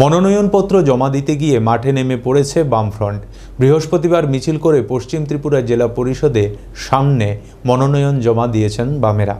মনোনয়নপত্র জমা দিতে গিয়ে মাঠে নেমে পড়েছে বামফ্রন্ট। বৃহস্পতিবার মিছিল করে পশ্চিম ত্রিপুরা জেলা পরিষদে সামনে মনোনয়ন জমা দিয়েছেন বামেরা।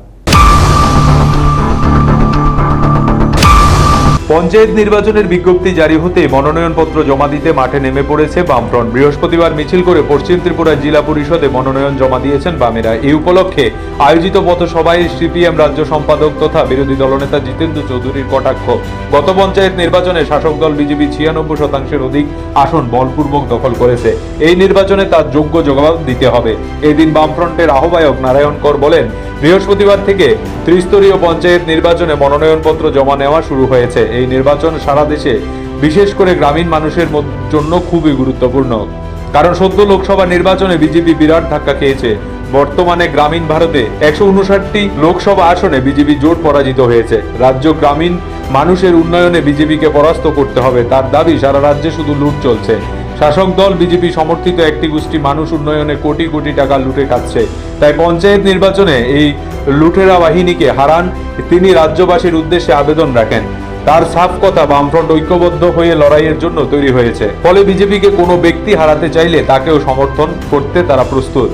পঞ্চায়েত নির্বাচনের বিজ্ঞপ্তি জারি হতে মনোনয়নপত্র জমা দিতে মাঠে নেমে পড়েছে বামফ্রন্ট। বৃহস্পতিবার মিছিল করে পশ্চিম ত্রিপুরা জেলা পরিষদে মনোনয়ন জমা দিয়েছেন বামেরা। এই উপলক্ষে আয়োজিত পথসভায় সিপিএম রাজ্য সম্পাদক তথা বিরোধী দলনেতা জিতেন্দ্র চৌধুরীর কটাক্ষ। গত পঞ্চায়েত নির্বাচনে শাসক দল বিজেপি ছিয়ানব্বই শতাংশের অধিক আসন বলপূর্বক দখল করেছে। এই নির্বাচনে তার যোগ্য জবাব দিতে হবে। এদিন বামফ্রন্টের আহ্বায়ক নারায়ণ কর বলেন, বৃহস্পতিবার থেকে ত্রিস্তরীয় পঞ্চায়েত নির্বাচনে মনোনয়নপত্র জমা নেওয়া শুরু হয়েছে। এই নির্বাচন সারা দেশে, বিশেষ করে গ্রামীণ মানুষের জন্য খুবই গুরুত্বপূর্ণ। কারণ সদ্য লোকসভা নির্বাচনে বিজেপি বিরাট ধাক্কা খেয়েছে। বর্তমানে গ্রামীণ ভারতে একশো উনষাটটি লোকসভা আসনে বিজেপি জোট পরাজিত হয়েছে। রাজ্য গ্রামীণ মানুষের উন্নয়নে বিজেপিকে পরাস্ত করতে হবে, তার দাবি সারা রাজ্যে শুধু লুট চলছে। শাসক দল বিজেপি সমর্থিত একটি গোষ্ঠী মানুষ উন্নয়নে কোটি কোটি টাকা লুটে খাচ্ছে। তাই পঞ্চায়েত নির্বাচনে এই লুটেরা বাহিনীকে হারান। তিনি রাজ্যবাসীর উদ্দেশ্যে আবেদন রাখেন। তার সাফ কথা বামফ্রন্ট ঐক্যবদ্ধ হয়ে লড়াইয়ের জন্য তৈরি হয়েছে। ফলে বিজেপিকে কোনো ব্যক্তি হারাতে চাইলে তাকেও সমর্থন করতে তারা প্রস্তুত।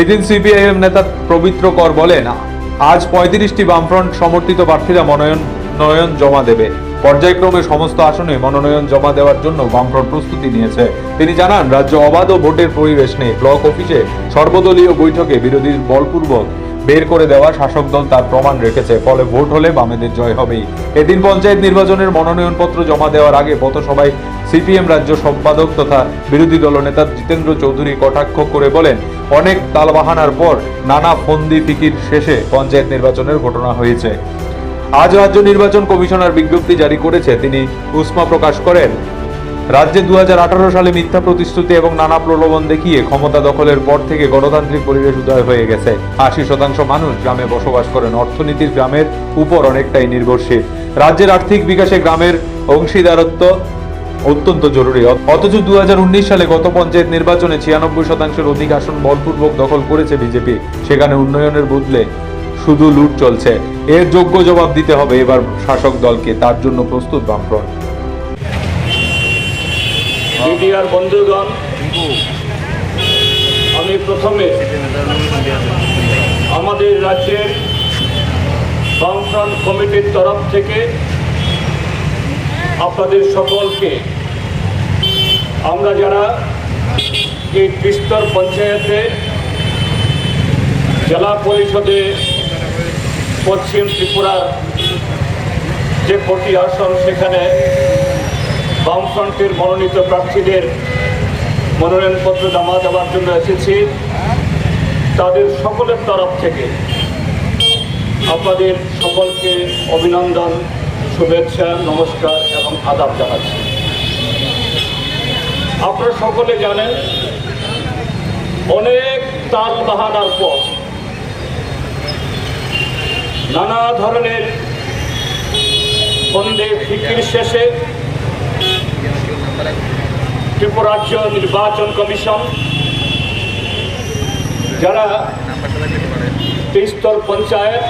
এদিন সিপিআইএম নেতা পবিত্র কর বলেন, আজ পঁয়ত্রিশটি বামফ্রন্ট সমর্থিত প্রার্থীরা মনোনয়ন মনোনয়ন জমা দেবে। পর্যায়ক্রমে সমস্ত আসনে মনোনয়ন জমা দেওয়ার জন্য বামফ্রন্ট প্রস্তুতি নিয়েছে। তিনি জানান, রাজ্য অবাধ ও ভোটের পরিবেশ নেই। ব্লক অফিসে সর্বদলীয় বৈঠকে বিরোধীর বলপূর্বক বের করে দেওয়া শাসক দল তার প্রমাণ রেখেছে, ফলে ভোট হলে বামেদের জয় হবেই। এদিন পঞ্চায়েত নির্বাচনের মনোনয়নপত্র জমা দেওয়ার আগে পথসভায় সিপিএম রাজ্য সম্পাদক তথা বিরোধী দলনেতা জিতেন্দ্র চৌধুরী কটাক্ষ করে বলেন, অনেক তালবাহানার পর নানা ফন্দি ফিকির শেষে পঞ্চায়েত নির্বাচনের ঘটনা হয়েছে। আজ রাজ্য নির্বাচন কমিশনার বিজ্ঞপ্তি জারি করেছে। তিনি উষ্মা প্রকাশ করেন রাজ্যে দু হাজার আঠারো সালে মিথ্যা প্রতিশ্রুতি এবং নানা প্রলোভন দেখিয়ে ক্ষমতা দখলের পর থেকে গণতান্ত্রিক পরিবেশ উদয় হয়ে গেছে। আশি শতাংশ মানুষ গ্রামে বসবাস করেন। অর্থনীতির গ্রামের উপর অনেকটাই নির্ভরশীল। রাজ্যের আর্থিক বিকাশে গ্রামের অংশীদারত্ব অত্যন্ত জরুরি। অথচ দু হাজার উনিশ সালে গত পঞ্চায়েত নির্বাচনে ছিয়ানব্বই শতাংশের অধিক আসন বলপূর্বক দখল করেছে বিজেপি। সেখানে উন্নয়নের বদলে শুধু লুট চলছে। এর যোগ্য জবাব দিতে হবে এবার শাসক দলকে। তার জন্য প্রস্তুত বামফ্রন্ট। মিডিয়ার বন্ধুগণ, আমি প্রথমে আমাদের রাজ্যের বামফ্রন্ট কমিটির তরফ থেকে আপনাদের সকলকে, আমরা যারা এই ত্রিস্তর পঞ্চায়েতে জেলা পরিষদে পশ্চিম ত্রিপুরার যে কটি আসন সেখানে বামফ্রন্টের মনোনীত প্রার্থীদের মনোনয়নপত্র জমা দেওয়ার জন্য এসেছি। তাদের সকলের তরফ থেকে আপনাদের সকলকে অভিনন্দন, শুভেচ্ছা, নমস্কার এবং আদাব জানাচ্ছি। আপনারা সকলে জানেন, অনেক তাল বাহানার পর নানা ধরনের বন্দে ফিকির শেষে ত্রিপুরা রাজ্য নির্বাচন কমিশন, যারা ত্রিস্তর পঞ্চায়েত,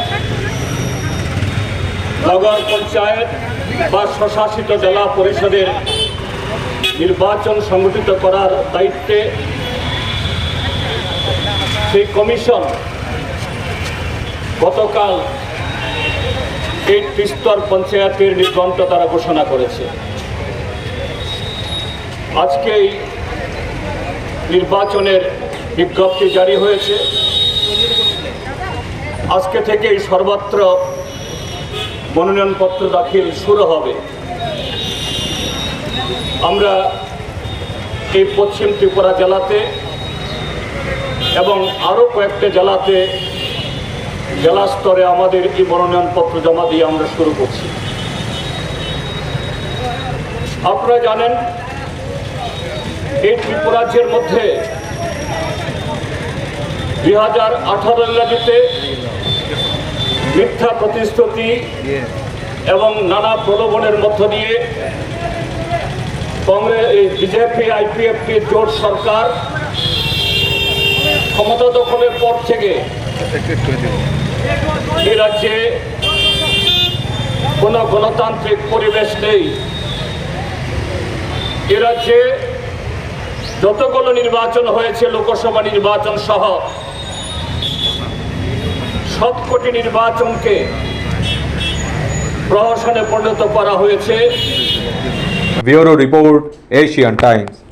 নগর পঞ্চায়েত বা স্বশাসিত জেলা পরিষদের নির্বাচন সংগঠিত করার দায়িত্বে সেই কমিশন গতকাল এই ত্রিস্তর পঞ্চায়েতের নির্গন্ত তারা ঘোষণা করেছে। আজকে এই নির্বাচনের বিজ্ঞপ্তি জারি হয়েছে। আজকে থেকেই সর্বত্র মনোনয়নপত্র দাখিল শুরু হবে। আমরা এই পশ্চিম ত্রিপুরা জেলাতে এবং আরও কয়েকটা জেলাতে জেলা স্তরে আমাদের এই মনোনয়নপত্র জমা দিয়ে আমরা শুরু করছি। আপনারা জানেন এই ত্রিপুরাজ্যের মধ্যে দুই হাজার আঠারো ইংরাজিতে মিথ্যা প্রতিশ্রুতি এবং নানা প্রলোভনের মধ্য দিয়ে কংগ্রেস বিজেপি আইপিএফটি জোট সরকার ক্ষমতা দখলের পর থেকে এই রাজ্যে কোনো গণতান্ত্রিক পরিবেশ নেই। এ রাজ্যে যতগুলো নির্বাচন হয়েছে, লোকসভা নির্বাচন সহ সবকটি নির্বাচনকে প্রহসনে পরিণত করা হয়েছে। Bureau report, Asian Times.